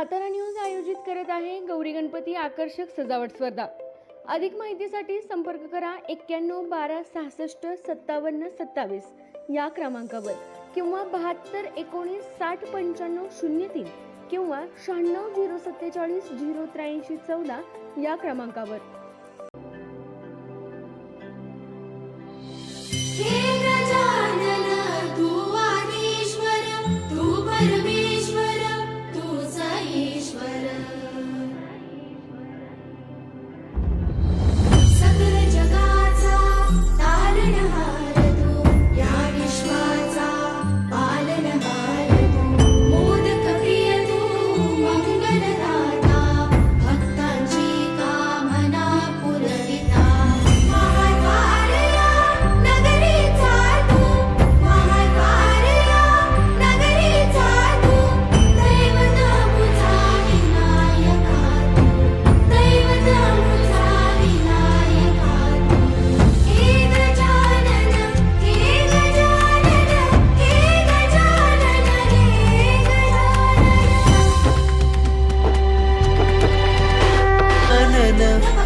Satara news आयोजित करत आहे गौरी गणपती आकर्षक सजावट स्पर्धा. अधिक माहितीसाठी संपर्क करा एक्क्याण्णव बारा सहासष्ट सत्तावन्न सत्तावीस या क्रमांकावर किंवा बहात्तर एकोणीस साठ पंच्याण्णव शून्य तीन किंवा शहाण्णव झिरो सत्तेचाळीस झिरो त्र्याऐंशी चौदा या क्रमांकावर.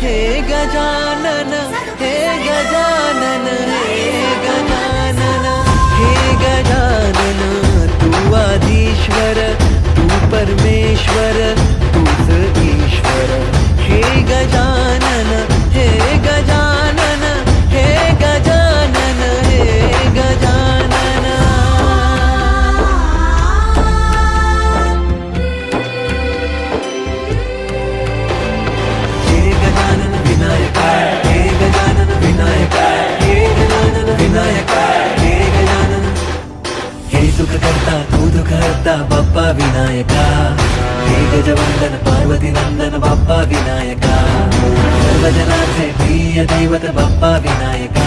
हे गजानन हे गजानन हे गजानन हे गजानन तू आधीश्वर तू परमेश्वर तूच ईश्वर. हे गजानन हरता बाप्पा विनायका हे गजवंदन पार्वती नंदन बाप्पा विनायका सर्वजनाचे प्रिय दैवत बाप्पा विनायका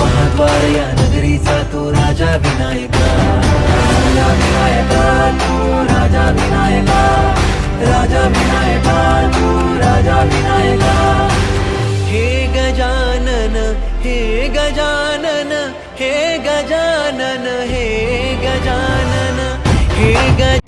महाद्वार या नगरीचा तू राजा विनायका राजा विनायका तू राजा विनायका राजा विनायका तू राजा विनायका हे गजानन हे गजानन हे गजानन हे गजानन हे गज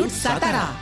institute Satara.